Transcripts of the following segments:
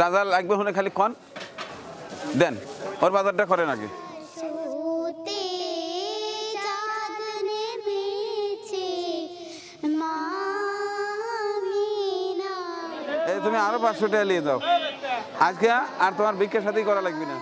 যা যা লাগবে শুনে খালি কন। দেন ওর বাজারটা করেন আগে। তুমি আরও পাঁচশো টাকা নিয়ে যাও। আজকে আর তোমার ভিক্ষার সাথেই করা লাগবে না।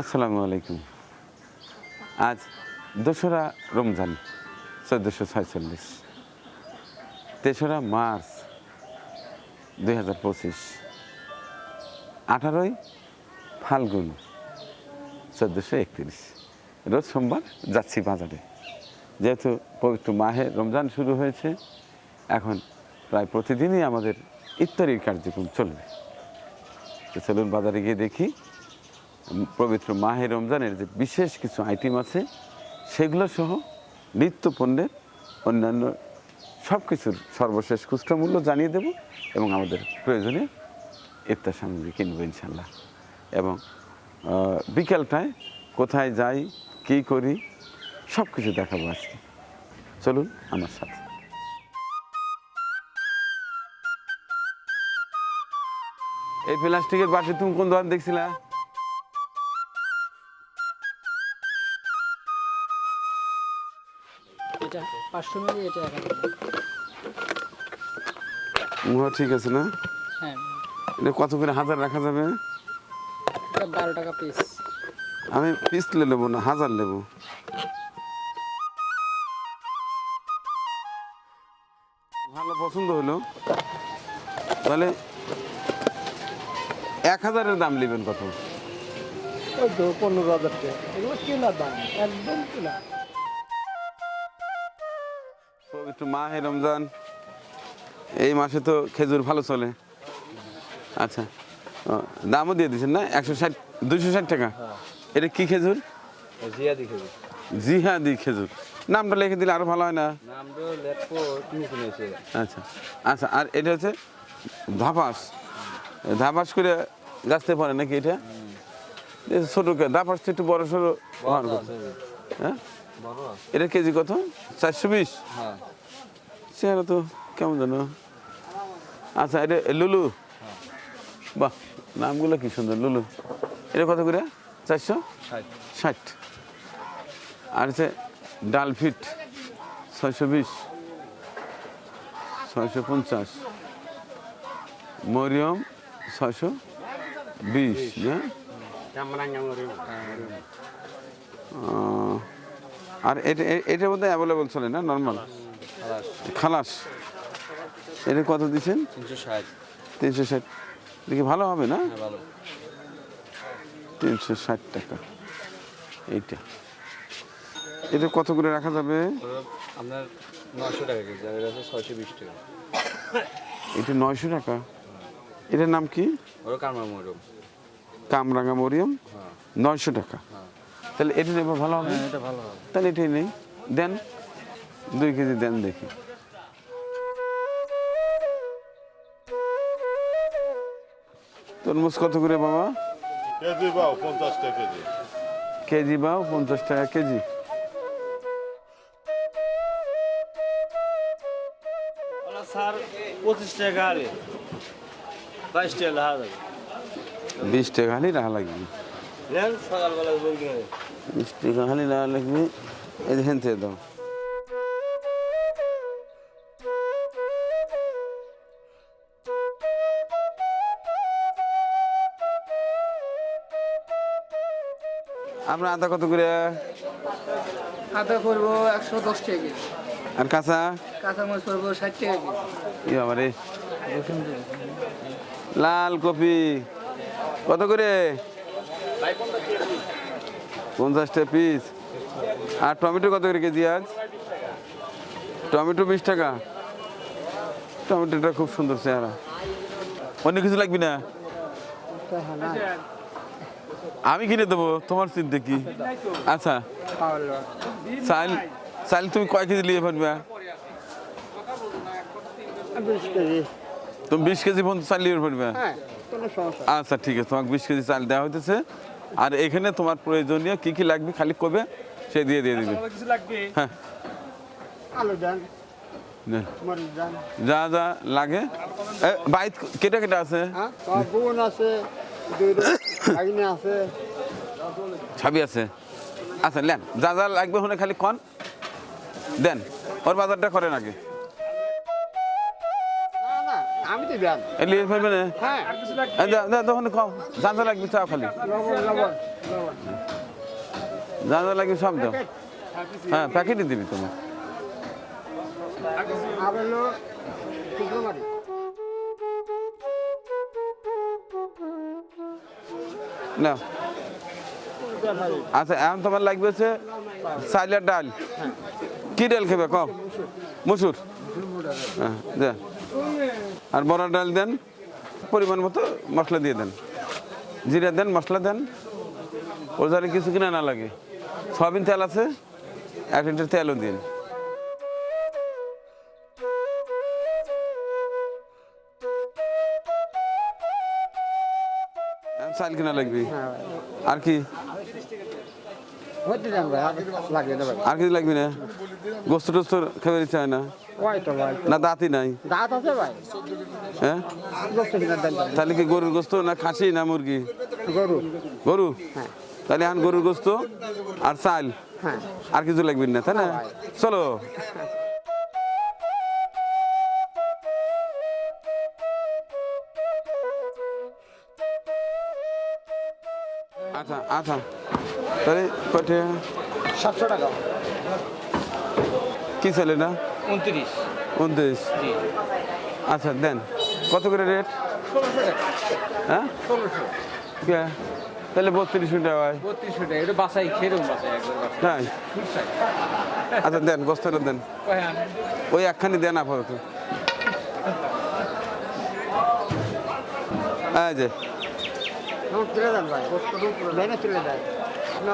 আসসালামু আলাইকুম। আজ দোসরা রমজান, চোদ্দোশো ছয়চল্লিশ। তেসরা মার্চ দুই হাজার পঁচিশ। আঠারোই ফাল্গুন, চোদ্দোশো একত্রিশ। রোজ সোমবার যাচ্ছি বাজারে। যেহেতু পবিত্র মাহে রমজান শুরু হয়েছে, এখন প্রায় প্রতিদিনই আমাদের ইফতারির কার্যক্রম চলবে। তো চলুন বাজারে গিয়ে দেখি পবিত্র মাহে রমজানের যে বিশেষ কিছু আইটেম আছে, সেগুলো সহ নিত্য পণ্যের অন্যান্য সব কিছুর সর্বশেষ খুচরা মূল্য জানিয়ে দেব এবং আমাদের প্রয়োজনে ইফতার সামগ্রী কিনবো ইনশাল্লাহ এবং বিকেলটায় কোথায় যাই, কী করি সব কিছু দেখাবো আজকে। চলুন আমার সাথে। এই প্লাস্টিকের বাসে তুমি কোন দোকান দেখছিলা? পাঁচশো মিলি এটা এক হাজার ঠিক আছে না? হ্যাঁ। এটা কত করে? হাজার রাখা যাবে? এটা বারো টাকা পিস আমি পিসলে নেব না হাজার নেব। ভালো পছন্দ হলো। তাহলে এক হাজারের দাম নেবেন কত পনেরো হাজার টাকা। এগুলো কেনা দাম একদম কেনা পবিত্র মাহে রমজান। এই মাসে তো খেজুর ভালো চলে। আচ্ছা। দামও দিয়ে দিচ্ছেন না? একশো ষাট দুশো ষাট টাকা? এটা কি খেজুর? জিহাদি খেজুর। নামটা লিখে দিলে আরও ভালো হয় না? আচ্ছা। আচ্ছা আর এটা হচ্ছে ধাপাস। ধাপাস করে গাছতে পারে নাকি এটা? ছোট ধাপাস তো একটু বড় সড়ো হ্যাঁ? এটা কেজি কত? চারশো বিশ? হ্যাঁ। চেহারা তো কেমন জানো আচ্ছা এটা লুলু। বাহ নামগুলো কি সুন্দর লুলু। এটা কত করে? চারশো? ষাট। আর হচ্ছে ডালফিট ছয়শো বিশ ছয়শো পঞ্চাশ। মরিয়ম ছয়শো বিশ হ্যাঁ আর এটা এটার মধ্যে অ্যাভেলেবল চলে না নর্মাল খালাস। এটা কত দিচ্ছেন? তিনশো ষাট। দেখি ভালো হবে না? হ্যাঁ তিনশো ষাট টাকা। এইটা। এটা কত করে রাখা যাবে? আপনার নশো টাকা কেজি আর এটা ছয়শো বিশ টাকা। এটা নয়শো টাকা? এটার নাম কি? কামরাঙা মরিয়ম হ্যাঁ। নয়শো টাকা। তাহলে এটা নেব ভালো হবে? এটা ভালো হবে। তাহলে এটাই নেই। দেন। দুই কেজি দেন দেখি। তরমুজ কত করে বাবা? কেজি পাও পঞ্চাশ টাকা কেজি। কেজি বাও পঞ্চাশ টাকা কেজি। স্যার পঁচিশ টাকা আরে বাইশ টাকা লাহা যাবে বিশ টাকা হালি রাখা লাগবে। নেন সকালবেলা বিশ টাকা হালি রাখা লাগবে। এই হেন থেকে দাও। আপনার আদা কত করে? আদা করব একশো দশ টাকা। কেজি আর কাঁচা? কাঁচামরিচ করব ষাট টাকা কেজি। আমারে লাল কপি। কত করে? পঞ্চাশটা পিস আর টমেটো কত করে কেজি আজ? টমেটো বিশ টাকা। টমেটোটা খুব সুন্দর চেহারা। অন্য কিছু লাগবে না? আমি কিনে দেবো তোমার চিন্তা কি? আচ্ছা। চাল চাল তুমি কয় কেজি নিয়ে ফেলবে তুমি বিশ কেজি পর্যন্ত চাল নিয়ে ফেলবে হ্যাঁ কোনো সমস্যা নেই। আচ্ছা ঠিক আছে তোমাকে বিশ কেজি চাল দেওয়া হইতেছে। আর এখানে তোমার প্রয়োজনীয় কি কি লাগবে খালি কবে সে দিয়ে দিয়ে দিবে। হ্যাঁ। মরিচ দেন। যা যা লাগে। এ, বাইত কেটে কেটে আছে? হ্যাঁ আছে আছে। ছবি আছে। আচ্ছা নেন যা যা লাগবে হলে খালি কন। দেন ওর বাজারটা করেন আগে। না না আমি তো দেন। এ? নিয়ে ফেলবে না হ্যাঁ এ, যা যা তখন কম যা যা লাগবে চাও খালি। যা যা লাগবে সব দাও। হ্যাঁ প্যাকেটই দিবি আর হলো না। আচ্ছা এখন তোমার লাগবে হচ্ছে চাইলের ডাল। কি ডাল খেবে? কম মুসুর। হ্যাঁ আর বড় ডাল দেন, পরিমাণ মতো মশলা দিয়ে দেন। জিরা দেন, মশলা দেন। ওর জালে কিছু কিনা না লাগে। সয়াবিন তেল আছে, এক লিটার তেলও দিন। চাল কিনা লাগবে। আর কি? আর কিছু লাগবে না? গোস্ত টোস্ত খেতে ইচ্ছা হয় না? না দাঁতই নাই। হ্যাঁ। তাহলে কি গরুর গোস্ত না খাসি না মুরগি? গরু গরু। তাহলে এখন গরুর গোস্ত আর চাল। আর কিছু লাগবে না, তাই না? চলো। আচ্ছা আচ্ছা। তাহলে কটে সাতশো টাকা। কি চলে না উনত্রিশ। উনত্রিশ। আচ্ছা দেন। কত করে রেট? হ্যাঁ? তাহলে বত্রিশ টাকা হয়। বত্রিশশো টাকা এটা বাসাই বাসাই তাই? আচ্ছা দেন গোস্তটা দেন। ওই একখানি দেন আপাতত। এই যে আমার তুলে দেন ভাই ভেনে তুলে দেয়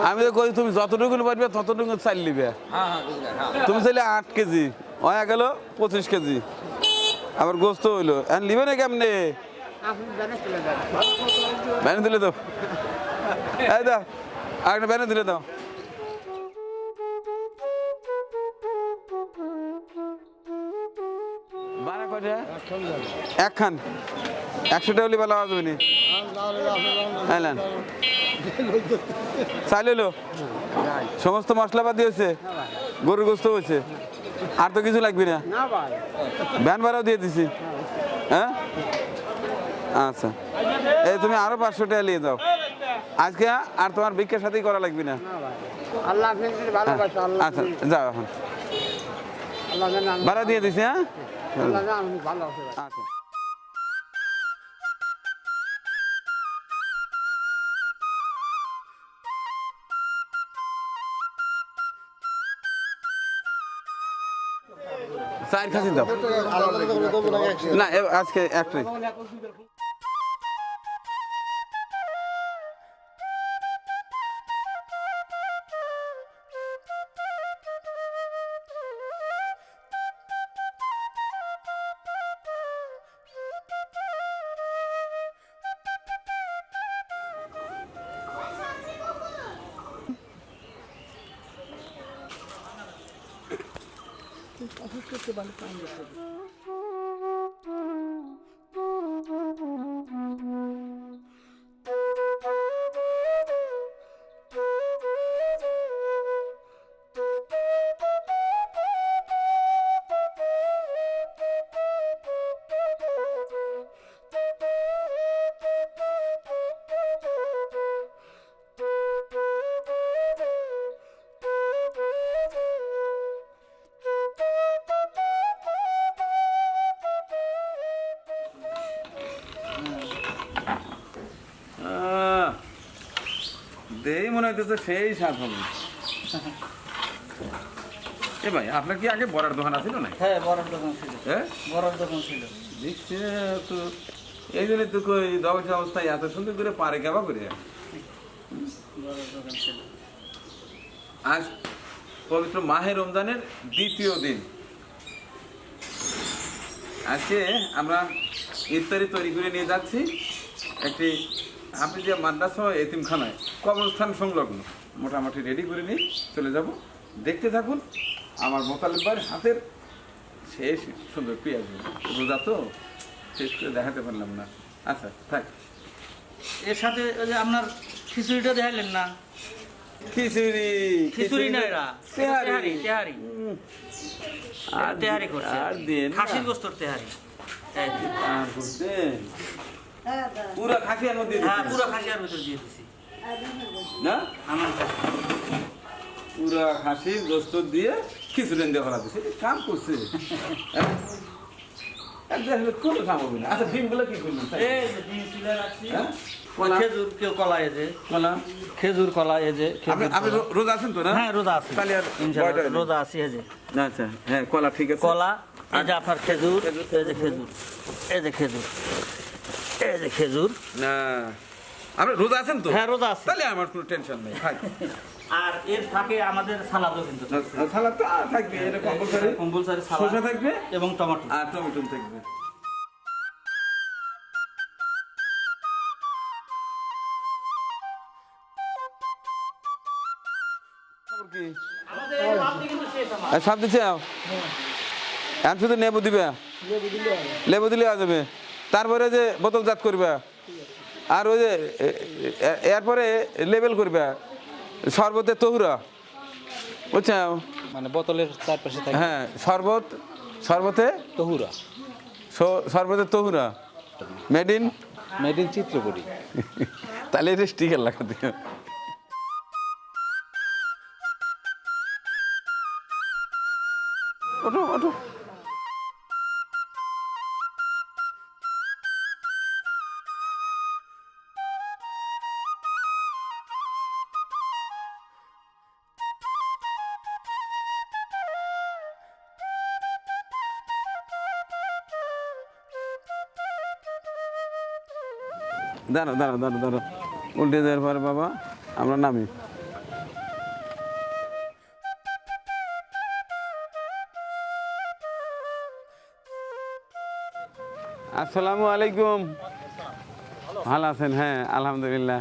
আমি তো কই, তুমি যতটুকু পারবে ততটুকু চাল নিবে। তুমি চাইলে আট কেজি হয়ে গেল পঁচিশ কেজি। আবার গোস্ত হইল। এখন নিবে না কেমনে? ব্যানে দিলে দাও। এই দাও আরেকটা ব্যানে দিলে দাও। একখান। একশো টাকা হলে ভালো আসবে নি? হ্যাঁ হলো। সমস্ত মশলাপাতি হয়েছে গরুর গোস্ত হয়েছে আর তো কিছু লাগবে না। না ভ্যান ভাড়াও দিয়ে দিছি। হ্যাঁ? আচ্ছা। এই তুমি আরও পাঁচশো টাকা নিয়ে যাও। আজকে আর তোমার ভিক্ষার সাথেই করা লাগবে না। না ভাই। আল্লাহ আপনি যদি ভালোবাসে আল্লাহ আচ্ছা যাও এখন। ভাড়া দিয়ে দিছি হ্যাঁ? আচ্ছা। চার খাসি না আজকে একটাই দেই মনে হইতেছে সেই স্বাদ হবে। এ ভাই আপনার কি আগে বড়ার দোকান আছিল না হ্যাঁ বড়ার দোকান ছিল। হ্যাঁ? বড়ার দোকান ছিল। দেখছে তো এই জন্য তো কই দশ অবস্থায় এত সুন্দর করে পারে কেবা করে। আজ পবিত্র মাহে রমজানের দ্বিতীয় দিন। আজকে আমরা ইফতারি তৈরি করে নিয়ে যাচ্ছি একটি হাফিজিয়া মাদ্রাসা ও এতিমখানায় কবরস্থান সংলগ্ন মোটামুটি রেডি করে নিয়ে চলে যাব। দেখতে থাকুন আমার মোতালেব ভাইয়ের হাতের শেষ সুন্দর পেঁয়াজ রোজা তো শেষ করে দেখাতে পারলাম না। আচ্ছা থাক। এর সাথে ওই যে আপনার খিচুড়িটা দেখালেন না? খিচুড়ি খিচুড়ি না এরা তেহারি। তেহারি আর তেহারি করছে। আর দিন খাসির গোস্তর তেহারি। আর করছেন পুরা খাসি আর মধ্যে হ্যাঁ। পুরো খাসিয়ার ভিতর দিয়ে দিছি। না? আমার পুরা খাসির গোস্ত দিয়ে খিচুড়ি দিয়ে ভরা দিছে। কাম করছে। কোনো কাম হবে না। আচ্ছা ডিমগুলো কি করলেন? এই ডিম তুলে রাখছি। হ্যাঁ? খেজুর কেউ কলা যে। কলা? খেজুর কলা যে আপনি রোজা আছেন তো না? হ্যাঁ রোজা আছে। রোজা আছে এই আচ্ছা হ্যাঁ কলা ঠিক আছে। কলা এই যে আপনার খেজুর। এই যে খেজুর। এই যে খেজুর। এই যে খেজুর। না। আপনি রোজা আছেন তো? হ্যাঁ রোজা আছে। তাহলে আমার কোনো টেনশন নেই খাই আর এর ফাঁকে আমাদের সালাদও কিন্তু সালাদ তো থাকবে এটা কম্পালসারি কম্পালসারি শসা থাকবে? এবং টমেটো। আর টমেটো থাকবে। আমার। সব দিচ্ছে এখন শুধু লেবু দিবে? লেবু দিলে হয়ে যাবে। তারপরে যে বোতলজাত করবা আর ওই যে এরপরে লেবেল করবা শরবতের তহুরা বুঝছ মানে বোতলের চারপাশে হ্যাঁ শরবত শরবতে তহুরা। শরবতের শরবতে Tahura. Made in made in Chitrapuri তাহলে এটা স্টিকার লাগাতে দাঁড়ো দাঁড়ো দাঁড়ো দাঁড়ো। উল্টে দেওয়ার পরে বাবা আমরা নামি। আসসালামু আলাইকুম। ভালো আছেন? হ্যাঁ আলহামদুলিল্লাহ।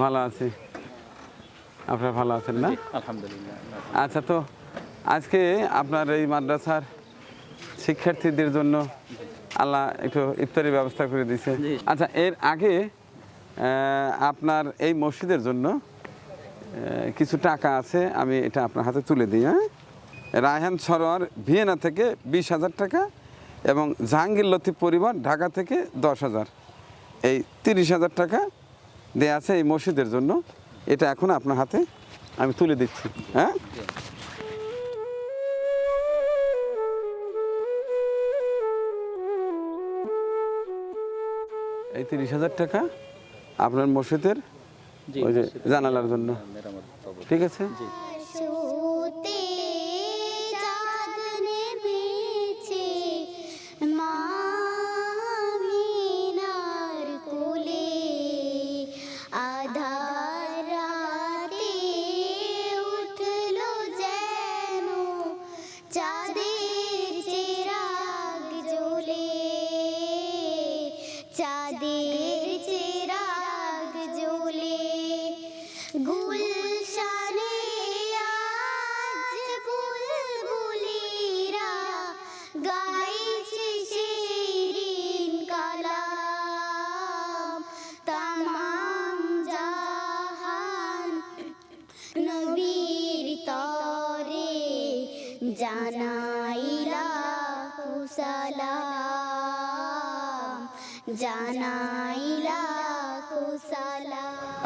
ভালো আছি। আপনার ভালো আছেন না? আলহামদুলিল্লাহ। আচ্ছা তো আজকে আপনার এই মাদ্রাসার শিক্ষার্থীদের জন্য আল্লাহ একটু ইফতারি ব্যবস্থা করে দিয়েছে। আচ্ছা এর আগে আপনার এই মসজিদের জন্য কিছু টাকা আছে আমি এটা আপনার হাতে তুলে দিই হ্যাঁ? রায়হান সরোয়ার ভিয়েনা থেকে বিশ হাজার টাকা এবং জাহাঙ্গীর লতিফ পরিবার ঢাকা থেকে দশ হাজার। এই তিরিশ হাজার টাকা দেয়া আছে এই মসজিদের জন্য। এটা এখন আপনার হাতে আমি তুলে দিচ্ছি হ্যাঁ? এই তিরিশ হাজার টাকা আপনার মসজিদের ওই যে জানালার জন্য। ঠিক আছে?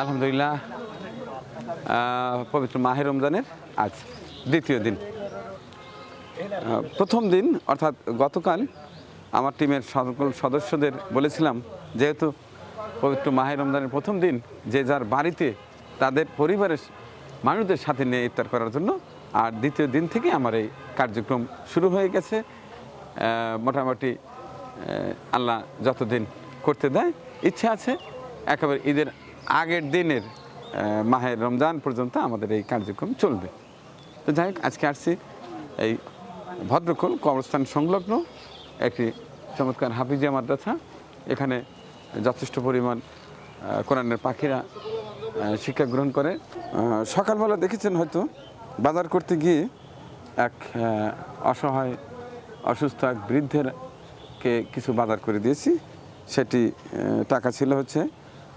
আলহামদুলিল্লাহ। পবিত্র মাহের রমজানের আজ দ্বিতীয় দিন। প্রথম দিন, অর্থাৎ গতকাল আমার টিমের সকল সদস্যদের বলেছিলাম, যেহেতু পবিত্র মাহের রমজানের প্রথম দিন, যে যার বাড়িতে তাদের পরিবারের মানুষদের সাথে নিয়ে ইফতার করার জন্য, আর দ্বিতীয় দিন থেকে আমার এই কার্যক্রম শুরু হয়ে গেছে। মোটামুটি আল্লাহ যতদিন করতে দেয়, ইচ্ছে আছে, একেবারে ঈদের আগের দিনের মাহের রমজান পর্যন্ত আমাদের এই কার্যক্রম চলবে। তো যাই হোক, আজকে আসছি এই ভদ্রকুল কবরস্থান সংলগ্ন একটি চমৎকার হাফিজিয়া মাদ্রাসা। এখানে যথেষ্ট পরিমাণ কোরআনের পাখিরা শিক্ষা গ্রহণ করে। সকালবেলা দেখেছেন হয়তো, বাজার করতে গিয়ে এক অসহায়, অসুস্থ এক বৃদ্ধেরকে কিছু বাজার করে দিয়েছি। সেটি টাকা ছিল হচ্ছে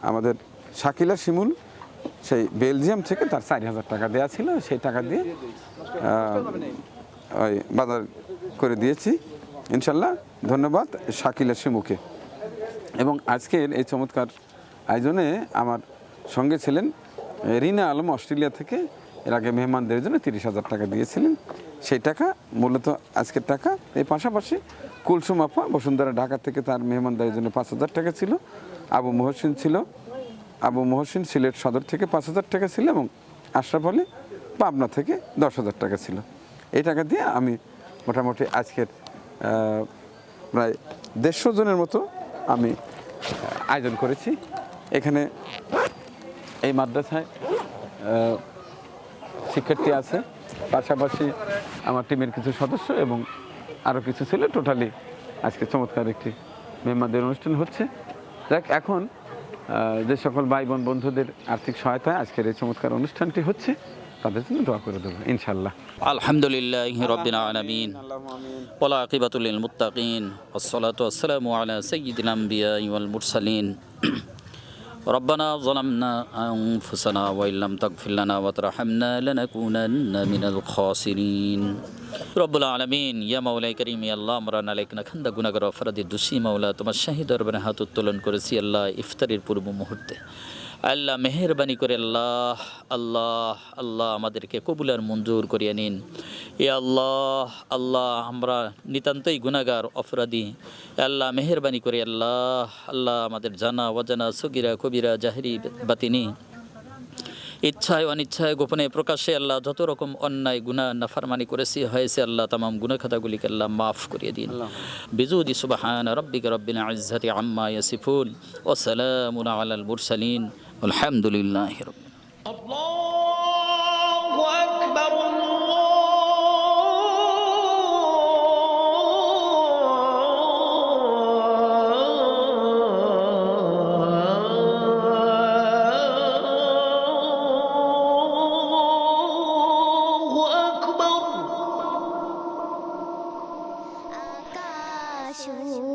আমাদের শাকিলা শিমুল। সেই বেলজিয়াম থেকে তার চারি হাজার টাকা দেওয়া ছিল, সেই টাকা দিয়ে ওই বাজার করে দিয়েছি। ইনশাল্লাহ, ধন্যবাদ শাকিলা শিমুকে। এবং আজকের এই চমৎকার আয়োজনে আমার সঙ্গে ছিলেন, রিনা আলম অস্ট্রেলিয়া থেকে, এর আগে মেহমানদের জন্য তিরিশ হাজার টাকা দিয়েছিলেন। সেই টাকা, মূলত আজকের টাকা। এই পাশাপাশি কুলসুম আপা, বসুন্ধরা, ঢাকা থেকে তার মেহমানদের জন্য পাঁচ হাজার টাকা ছিল। আবু মহসিন ছিল। আবু মহসিন সিলেট সদর থেকে পাঁচ হাজার টাকা ছিল এবং আশরাফ আলী পাবনা থেকে দশ হাজার টাকা ছিল। এই টাকা দিয়ে আমি মোটামুটি আজকের প্রায় দেড়শো জনের মতো আমি আয়োজন করেছি। এখানে এই মাদ্রাসায় শিক্ষার্থী আছে। পাশাপাশি আমার টিমের কিছু সদস্য এবং আরও কিছু ছেলে টোটালি আজকে চমৎকার একটি মেম্বারদের অনুষ্ঠান হচ্ছে। যাক এখন যে সকল ভাই বোন বন্ধুদের আর্থিক সহায়তায় আজকের এই চমৎকার অনুষ্ঠানটি হচ্ছে তাদের জন্য করে দেবো ইনশাল্লাহ। আলহামদুলিল্লাহ রবিন মুরসালিন। ربنا ظلمنا أنفسنا وإن لم تغفر لنا وترحمنا لنكونن من الخاسرين رب العالمين يا مولاي كريم يا الله আমরান আলাইক না খান্দা গুনাহগার অপরাধী দোষী মাওলা তোমার শাহী দরবারে হাত উত্তোলন করেছি আল্লাহ ইফতারের পূর্ব মুহূর্তে আল্লাহ মেহেরবানি করে আল্লাহ আল্লাহ আল্লাহ আমাদেরকে কবুলার মঞ্জুর করিয়ে নিন। এ আল্লাহ আল্লাহ আমরা নিতান্তই গুণাগার অপরাধী। আল্লাহ মেহেরবানি করে আল্লাহ আল্লাহ আমাদের জানা অজানা সগিরা কবিরা জাহেরি বাতিনি। ইচ্ছায় অনিচ্ছায় গোপনে প্রকাশ্যে আল্লাহ যত রকম অন্যায় গুনাহ নাফারমানি করেছি হয়েছে আল্লাহ তামাম গুনাহ খাতাগুলিকে আল্লাহ মাফ করিয়ে দিন। বিজুদি সুবাহান রব্বিকা রব্বিল ইজ্জাতি আম্মা ইয়াসিফুন। ও সালামুন আলাল মুরসালিন। আলহামদুলিল্লাহি রাব্বিল আকাশ হতে চাঁদ